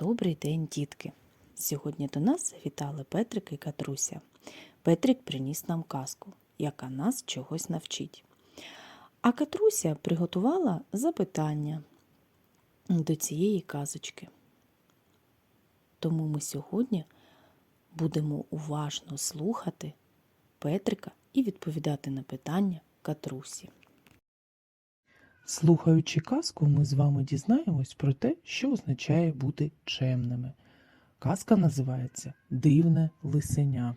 Добрий день, дітки! Сьогодні до нас завітали Петрик і Катруся. Петрик приніс нам казку, яка нас чогось навчить. А Катруся приготувала запитання до цієї казочки. Тому ми сьогодні будемо уважно слухати Петрика і відповідати на питання Катрусі. Слухаючи казку, ми з вами дізнаємось про те, що означає бути чемними. Казка називається Дивне лисеня.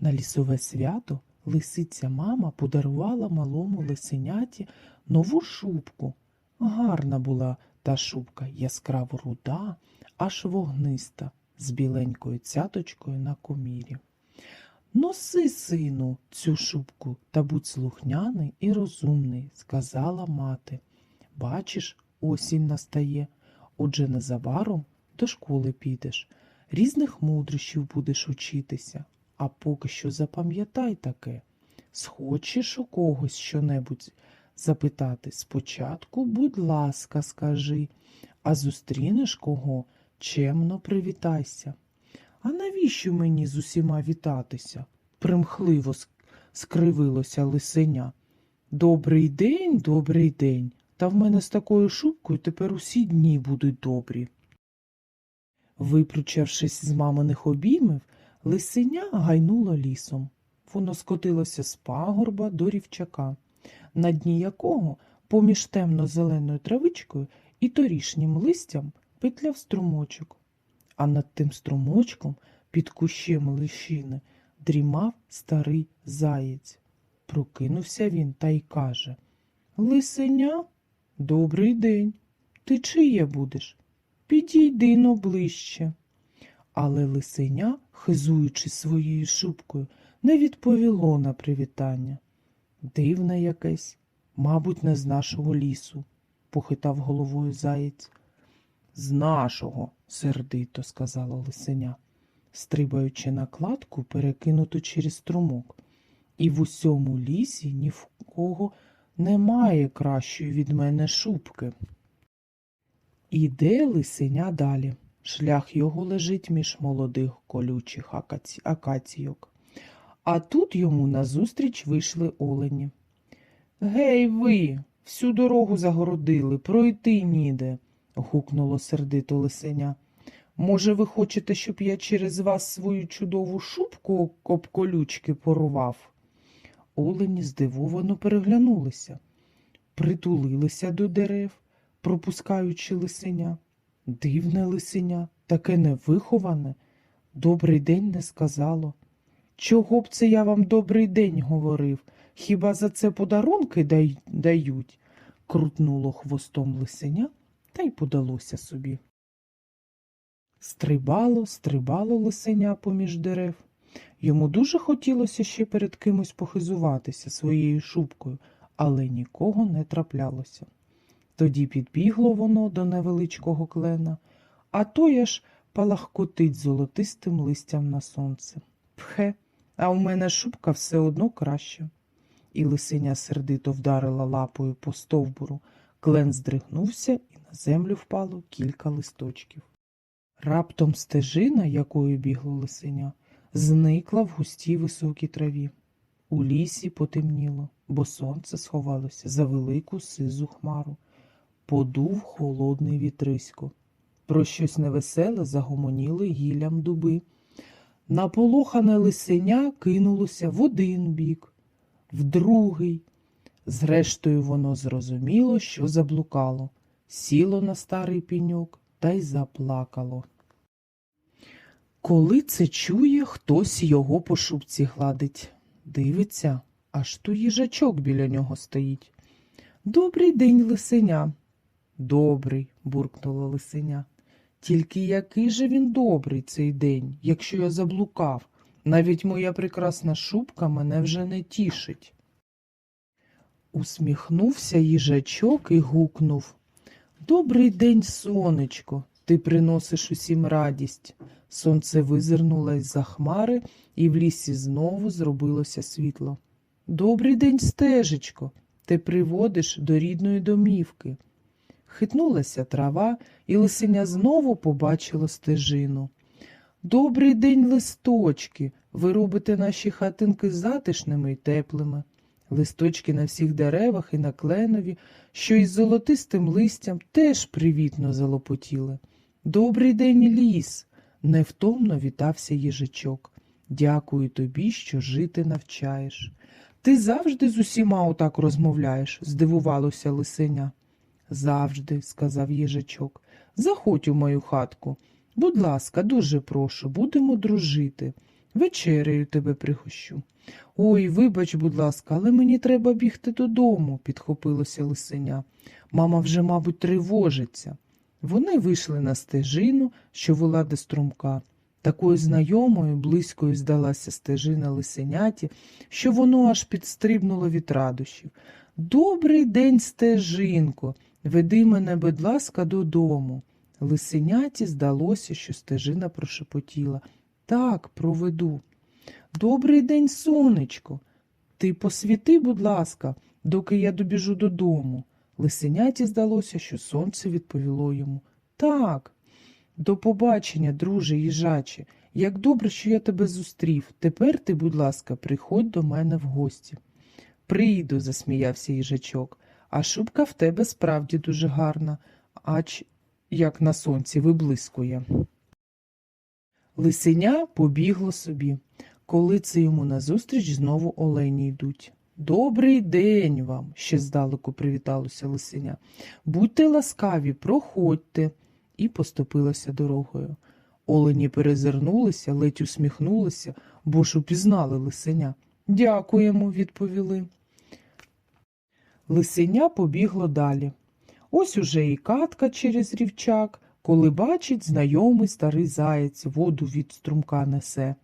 На лісове свято лисиця мама подарувала малому лисеняті нову шубку. Гарна була та шубка яскраво руда, аж вогниста, з біленькою цяточкою на комірі. Носи, сину, цю шубку та будь слухняний і розумний, сказала мати. Бачиш, осінь настає, отже незабаром до школи підеш, різних мудрощів будеш учитися, а поки що запам'ятай таке. Схочеш у когось щонебудь запитати спочатку, будь ласка, скажи, а зустрінеш кого, чемно привітайся. А навіщо мені з усіма вітатися? примхливо скривилося лисеня. Добрий день, добрий день. Та в мене з такою шубкою тепер усі дні будуть добрі. Випручавшись з маминих обіймів, лисеня гайнуло лісом. Воно скотилося з пагорба до рівчака, на дні якого, поміж темно-зеленою травичкою і торішнім листям, петляв струмочок. А над тим струмочком, під кущем лищини, дрімав старий заєць. Прокинувся він та й каже Лисеня, добрий день. Ти чиє будеш? Підійди но ближче. Але лисеня, хизуючи своєю шубкою, не відповіло на привітання. Дивне якесь, мабуть, не з нашого лісу, похитав головою заєць. З нашого, сердито сказала лисеня, стрибаючи на кладку, перекинуту через струмок. І в усьому лісі ні в кого немає кращої від мене шубки. Іде лисеня далі. Шлях його лежить між молодих колючих акаці... акаційок. А тут йому назустріч вийшли олені. Гей, ви, всю дорогу загородили, пройти ніде, гукнуло сердито лисеня. Може, ви хочете, щоб я через вас свою чудову шубку об колючки порвав? Олені здивовано переглянулися, притулилися до дерев, пропускаючи лисеня. Дивне лисеня, таке невиховане, добрий день не сказало. Чого б це я вам добрий день говорив? Хіба за це подарунки дають? крутнуло хвостом лисеня та й подалося собі. Стрибало, стрибало лисеня поміж дерев. Йому дуже хотілося ще перед кимось похизуватися своєю шубкою, але нікого не траплялося. Тоді підбігло воно до невеличкого клена, а той аж палахкотить золотистим листям на сонце. Пхе, а у мене шубка все одно краща. І лисиня сердито вдарила лапою по стовбуру. Клен здригнувся, землю впало кілька листочків. Раптом стежина, якою бігло лисеня, зникла в густій високій траві. У лісі потемніло, бо сонце сховалося за велику сизу хмару. Подув холодний вітрисько. Про щось невеселе загомоніли гіллям дуби. Наполохане лисеня кинулося в один бік, в другий. Зрештою, воно зрозуміло, що заблукало, сіло на старий піньок та й заплакало. Коли це чує, хтось його по шубці гладить. Дивиться, аж то їжачок біля нього стоїть. Добрий день, лисеня. Добрий, буркнула лисеня. Тільки який же він добрий цей день, якщо я заблукав. Навіть моя прекрасна шубка мене вже не тішить. Усміхнувся їжачок і гукнув. Добрий день, сонечко, ти приносиш усім радість. Сонце визирнуло із-за хмари, і в лісі знову зробилося світло. Добрий день, стежечко, ти приводиш до рідної домівки. Хитнулася трава, і лисеня знову побачило стежину. Добрий день, листочки. Ви робите наші хатинки затишними й теплими. Листочки на всіх деревах і на кленові, що із золотистим листям теж привітно залопотіли. Добрий день, ліс. Невтомно вітався їжачок. Дякую тобі, що жити навчаєш. Ти завжди з усіма отак розмовляєш, здивувалося лисеня. Завжди, сказав їжачок. Заходь у мою хатку. Будь ласка, дуже прошу, будемо дружити. Вечерею тебе пригощу. Ой, вибач, будь ласка, але мені треба бігти додому, підхопилося лисеня. Мама вже, мабуть, тривожиться. Вони вийшли на стежину, що вела до струмка. Такою знайомою, близькою здалася стежина лисеняті, що воно аж підстрибнуло від радощів. Добрий день, стежинко, веди мене, будь ласка, додому. Лисеняті здалося, що стежина прошепотіла. Так, проведу. Добрий день, сонечко. Ти посвіти, будь ласка, доки я добіжу додому. Лисеняті здалося, що сонце відповіло йому. Так. До побачення, друже їжаче. Як добре, що я тебе зустрів. Тепер ти, будь ласка, приходь до мене в гості. Прийду, засміявся їжачок. А шубка в тебе справді дуже гарна, ач як на сонці виблискує. Лисеня побігло собі. Коли це йому назустріч знову олені йдуть. Добрий день вам, ще здалеку привіталося лисеня. Будьте ласкаві, проходьте, і поступилася дорогою. Олені перезирнулися, ледь усміхнулися, бо ж упізнали лисеня. Дякуємо, відповіли. Лисеня побігло далі. Ось уже і катка через рівчак, коли бачить знайомий старий заєць воду від струмка несе.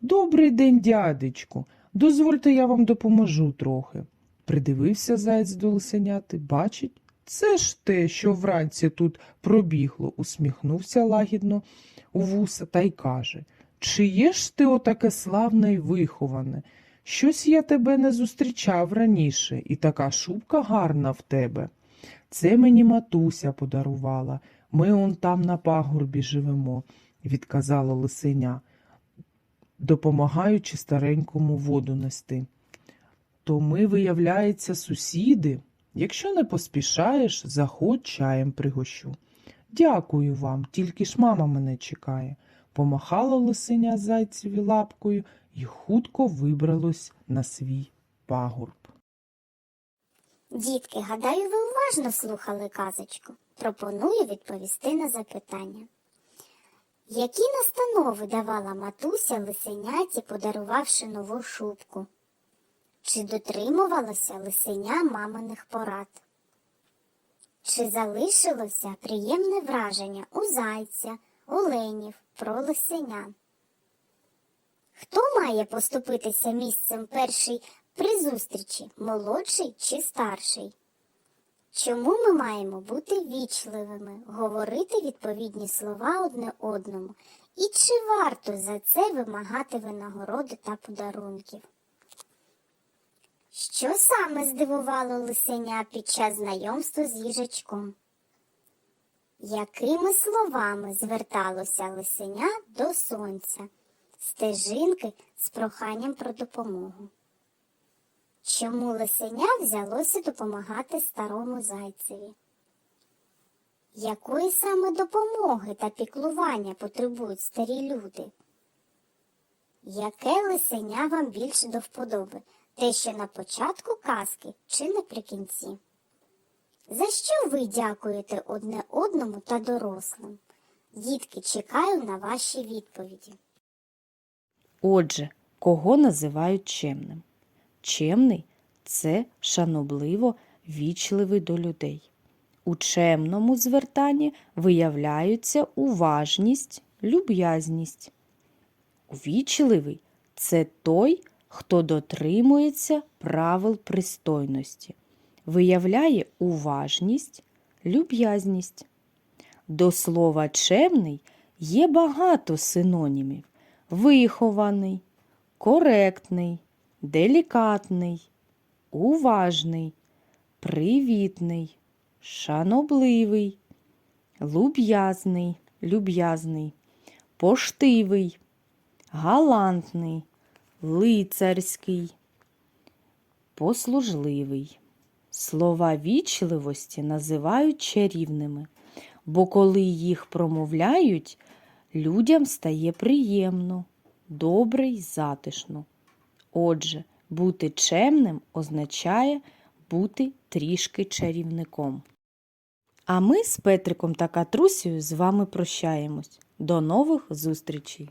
Добрий день, дядечку. Дозвольте, я вам допоможу трохи. Придивився заєць до лисеняти, бачить, це ж те, що вранці тут пробігло, усміхнувся лагідно у вуса та й каже Чи є ж ти отаке славне й виховане? Щось я тебе не зустрічав раніше, і така шубка гарна в тебе. Це мені матуся подарувала. Ми он там на пагорбі живемо, відказала лисеня, допомагаючи старенькому воду нести. То ми, виявляється, сусіди. Якщо не поспішаєш, заходь чаєм пригощу. Дякую вам, тільки ж мама мене чекає. Помахала лисеня зайцеві лапкою і хутко вибралось на свій пагорб. Дітки, гадаю, ви уважно слухали казочку. Пропоную відповісти на запитання. Які настанови давала матуся лисеняті, подарувавши нову шубку? Чи дотримувалося лисеня маминих порад? Чи залишилося приємне враження у зайця, оленів про лисеня? Хто має поступитися місцем перший при зустрічі, молодший чи старший? Чому ми маємо бути вічливими, говорити відповідні слова одне одному? І чи варто за це вимагати винагороди та подарунків? Що саме здивувало лисеня під час знайомства з їжачком? Якими словами зверталося лисеня до сонця, стежинки з проханням про допомогу? Чому лисеня взялося допомагати старому зайцеві? Якої саме допомоги та піклування потребують старі люди? Яке лисеня вам більше до вподоби? Те, що на початку казки чи наприкінці? За що ви дякуєте одне одному та дорослим? Дітки, чекаю на ваші відповіді. Отже, кого називають чемним? Чемний це шанобливо вічливий до людей. У чемному звертанні виявляються уважність, люб'язність. Вічливий це той, хто дотримується правил пристойності, виявляє уважність, люб'язність. До слова чемний є багато синонімів: вихований, коректний, делікатний, уважний, привітний, шанобливий, луб'язний, люб'язний, поштивий, галантний, лицарський, послужливий. Слова вічливості називають чарівними, бо коли їх промовляють, людям стає приємно, добре й затишно. Отже, бути чемним означає бути трішки чарівником. А ми з Петриком та Катрусею з вами прощаємось. До нових зустрічей!